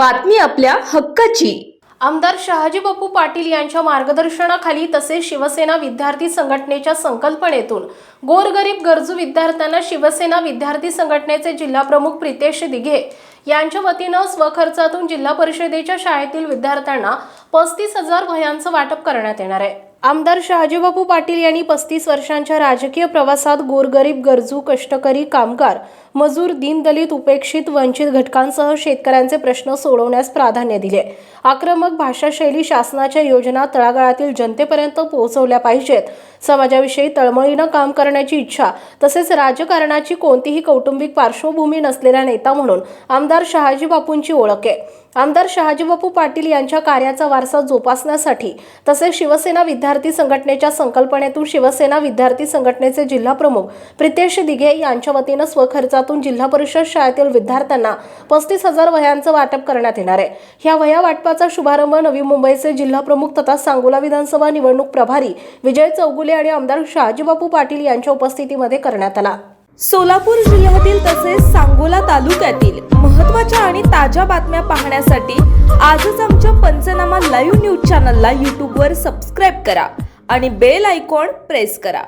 बातमी आपल्या हक्काची. आमदार शहाजी बापू पाटील यांच्या मार्गदर्शनाखाली तसेच शिवसेना विद्यार्थी संघटनेच्या संकल्पनेतून गोरगरीब गरजू विद्यार्थ्यांना शिवसेना विद्यार्थी संघटनेचे जिल्हाप्रमुख प्रितेश दिघे यांच्या वतीनं स्वखर्चातून जिल्हा परिषदेच्या शाळेतील विद्यार्थ्यांना पस्तीस हजार वह्यांचं वाटप करण्यात येणार आहे. आमदार शहाजीबापू पाटील यांनी पस्तीस वर्षांच्या राजकीय प्रवासात गोरगरीब गरजू कष्टकरी कामगार मजूर दीनदलित उपेक्षित वंचित घटकांसह शेतकऱ्यांचे प्रश्न सोडवण्यास प्राधान्य दिले. आक्रमक भाषाशैली शासनाच्या योजना तळागाळातील जनतेपर्यंत पोहोचवल्या पाहिजेत. समाजाविषयी तळमळीनं काम करण्याची इच्छा तसेच राजकारणाची कोणतीही कौटुंबिक पार्श्वभूमी नसलेला नेता म्हणून आमदार शहाजी बापूंची ओळख आहे. आमदार शहाजीबापू पाटील यांच्या कार्याचा वारसा जोपासण्यासाठी तसेच शिवसेना विद्यार्थी संघटनेच्या संकल्पनेतून शिवसेना विद्यार्थी संघटनेचे जिल्हाप्रमुख प्रितेश दिघे यांच्या वतीनं स्वखर्चातून जिल्हा परिषद शाळेतील विद्यार्थ्यांना पस्तीस हजार वह्यांचं वाटप करण्यात येणार आहे. ह्या वह्या वाटपाचा शुभारंभ नवी मुंबईचे जिल्हाप्रमुख तथा सांगोला विधानसभा निवडणूक प्रभारी विजय चौगुले आणि आमदार शहाजीबापू पाटील यांच्या उपस्थितीमध्ये करण्यात आला. सोलापूर जिल्ह्यातील तसेच सांगोला तालुक्यातील महत्त्वाच्या आणि ताज्या बातम्या पाहण्यासाठी आजच आमच्या पंचनामा लाईव्ह न्यूज चॅनलला यूट्यूबवर सबस्क्राईब करा आणि बेल आयकॉन प्रेस करा.